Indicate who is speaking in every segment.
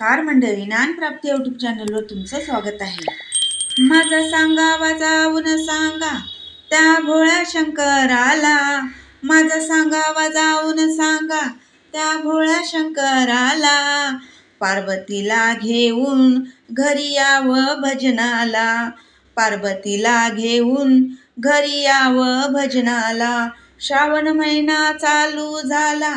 Speaker 1: Car मंडळी ज्ञानप्राप्ती YouTube चॅनलवर तुमचं स्वागत आहे. माझा सांगा वाजावून सांगा त्या भोळ्या शंकराला. माझा सांगा वाजावून सांगा त्या भोळ्या शंकराला. पार्वतीला घेऊन घरी यावं भजनाला. पार्वतीला घेऊन घरी यावं भजनाला. श्रावण महिना चालू झाला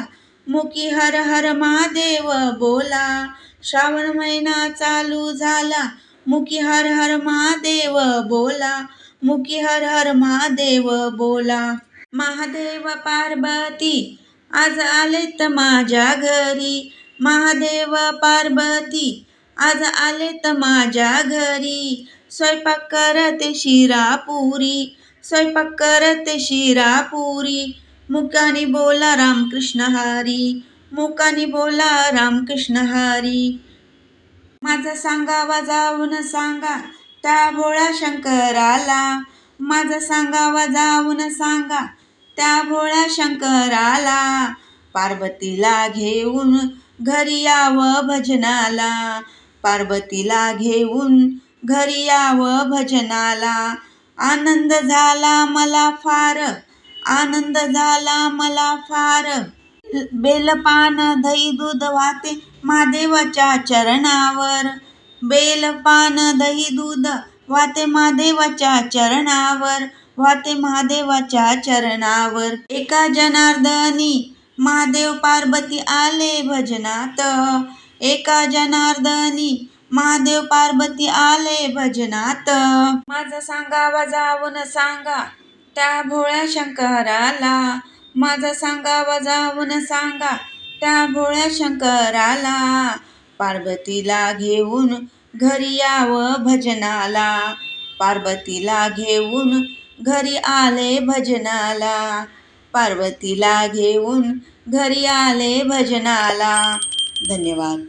Speaker 1: मुकी हर हर महादेव बोला. श्रावण महिना चालू झाला. मुकी हर हर महादेव बोला. मुकी हर हर महादेव बोला. महादेव पार्वती आज आलेत माझ्या घरी. महादेव पार्वती आज आलेत माझ्या घरी. स्वयंपाक करते शिरापुरी. स्वयंपाक करते शिरापुरी. मुकानी बोला रामकृष्ण हरी मुकानी बोला रामकृष्ण हरी. माझा सांगावा जाऊन सांगा त्या भोळ्या शंकराला. माझा सांगावा जाऊन सांगा त्या भोळ्या शंकराला. पार्वतीला घेऊन घरी यावं भजनाला. पार्वतीला घेऊन घरी यावं भजनाला. आनंद झाला मला फार. आनंद झाला मला फार. बेलपान दही दूध वाहते महादेवाच्या चरणावर. बेलपान दही दूध वाते महादेवाच्या चरणावर वाते महादेवाच्या चरणावर. एका जनार्दनी महादेव पार्वती आले भजनात. एका जनार्दनी महादेव पार्वती आले भजनात. माझा सांगा जाऊन सांगा त्या भोळ्या शंकराला. माझा सांगा वजावून सांगा त्या भोळ्या शंकराला. पार्वतीला घेऊन घरी यावं भजनाला. पार्वतीला घेऊन घरी आले भजनाला. पार्वतीला घेऊन घरी आले भजनाला. धन्यवाद.